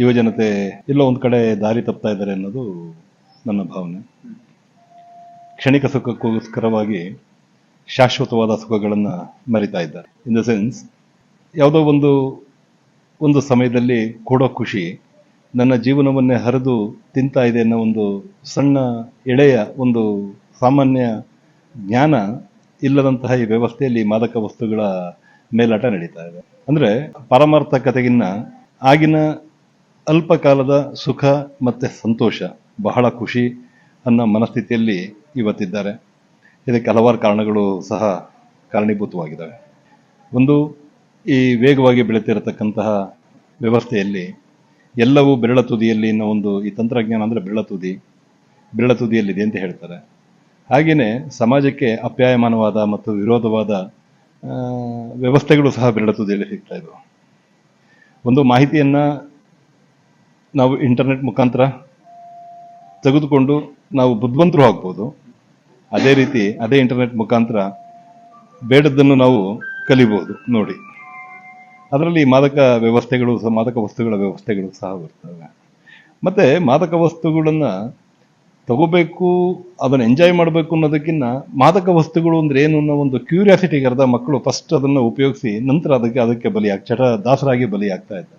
ಯುವಜನತೆ ಎಲ್ಲೋ ಒಂದು ಕಡೆ ದಾರಿ ತಪ್ತಾ ಇದ್ದಾರೆ ಅನ್ನೋದು ನನ್ನ ಭಾವನೆ. ಕ್ಷಣಿಕ ಸುಖಕ್ಕೋಸ್ಕರವಾಗಿ ಶಾಶ್ವತವಾದ ಸುಖಗಳನ್ನು ಮರಿತಾ ಇದ್ದಾರೆ. ಇನ್ ದ ಸೆನ್ಸ್ ಯಾವುದೋ ಒಂದು ಒಂದು ಸಮಯದಲ್ಲಿ ಕೊಡೋ ಖುಷಿ, ನನ್ನ ಜೀವನವನ್ನೇ ಹರಿದು ತಿಂತಾ ಇದೆ ಅನ್ನೋ ಒಂದು ಸಣ್ಣ ಎಳೆಯ ಒಂದು ಸಾಮಾನ್ಯ ಜ್ಞಾನ ಇಲ್ಲದಂತಹ ಈ ವ್ಯವಸ್ಥೆಯಲ್ಲಿ ಮಾದಕ ವಸ್ತುಗಳ ಮೇಲಾಟ ನಡೀತಾ ಇದೆ. ಅಂದರೆ ಪಾರಮಾರ್ಥಕತೆಗಿನ್ನ ಆಗಿನ ಅಲ್ಪ ಕಾಲದ ಸುಖ ಮತ್ತು ಸಂತೋಷ ಬಹಳ ಖುಷಿ ಅನ್ನೋ ಮನಸ್ಥಿತಿಯಲ್ಲಿ ಇವತ್ತಿದ್ದಾರೆ. ಇದಕ್ಕೆ ಹಲವಾರು ಕಾರಣಗಳು ಸಹ ಕಾರಣೀಭೂತವಾಗಿದ್ದಾವೆ. ಒಂದು, ಈ ವೇಗವಾಗಿ ಬೆಳೀತಿರತಕ್ಕಂತಹ ವ್ಯವಸ್ಥೆಯಲ್ಲಿ ಎಲ್ಲವೂ ಬೆರಳ ತುದಿಯಲ್ಲಿ ಅನ್ನೋ ಒಂದು ಈ ತಂತ್ರಜ್ಞಾನ ಅಂದರೆ ಬೆರಳ ತುದಿ, ಬೆರಳ ತುದಿಯಲ್ಲಿದೆ ಅಂತ ಹೇಳ್ತಾರೆ. ಹಾಗೆಯೇ ಸಮಾಜಕ್ಕೆ ಅಪ್ಯಾಯಮಾನವಾದ ಮತ್ತು ವಿರೋಧವಾದ ವ್ಯವಸ್ಥೆಗಳು ಸಹ ಬೆರಳ ತುದಿಯಲ್ಲಿ ಸಿಗ್ತಾ ಇದ್ದವು ಒಂದು ಮಾಹಿತಿಯನ್ನು ನಾವು ಇಂಟರ್ನೆಟ್ ಮುಖಾಂತರ ತೆಗೆದುಕೊಂಡು ನಾವು ಬುದ್ಧಿವಂತರು ಆಗ್ಬೋದು. ಅದೇ ರೀತಿ ಅದೇ ಇಂಟರ್ನೆಟ್ ಮುಖಾಂತರ ಬೇಡದ್ದನ್ನು ನಾವು ಕಲಿಬಹುದು ನೋಡಿ. ಅದರಲ್ಲಿ ಮಾದಕ ವ್ಯವಸ್ಥೆಗಳು ಸಹ, ಮಾದಕ ವಸ್ತುಗಳ ವ್ಯವಸ್ಥೆಗಳು ಸಹ ಬರ್ತವೆ. ಮತ್ತೆ ಮಾದಕ ವಸ್ತುಗಳನ್ನು ತಗೋಬೇಕು, ಅದನ್ನು ಎಂಜಾಯ್ ಮಾಡಬೇಕು ಅನ್ನೋದಕ್ಕಿಂತ ಮಾದಕ ವಸ್ತುಗಳು ಅಂದ್ರೆ ಏನು ಅನ್ನೋ ಒಂದು ಕ್ಯೂರಿಯಾಸಿಟಿಗೆ ಅರ್ಧ ಮಕ್ಕಳು ಫಸ್ಟ್ ಅದನ್ನು ಉಪಯೋಗಿಸಿ ನಂತರ ಅದಕ್ಕೆ ಅದಕ್ಕೆ ಬಲಿಯಾಗಿ ಚಟ ದಾಸರಾಗಿ ಬಲಿಯಾಗ್ತಾ ಇದ್ದಾರೆ.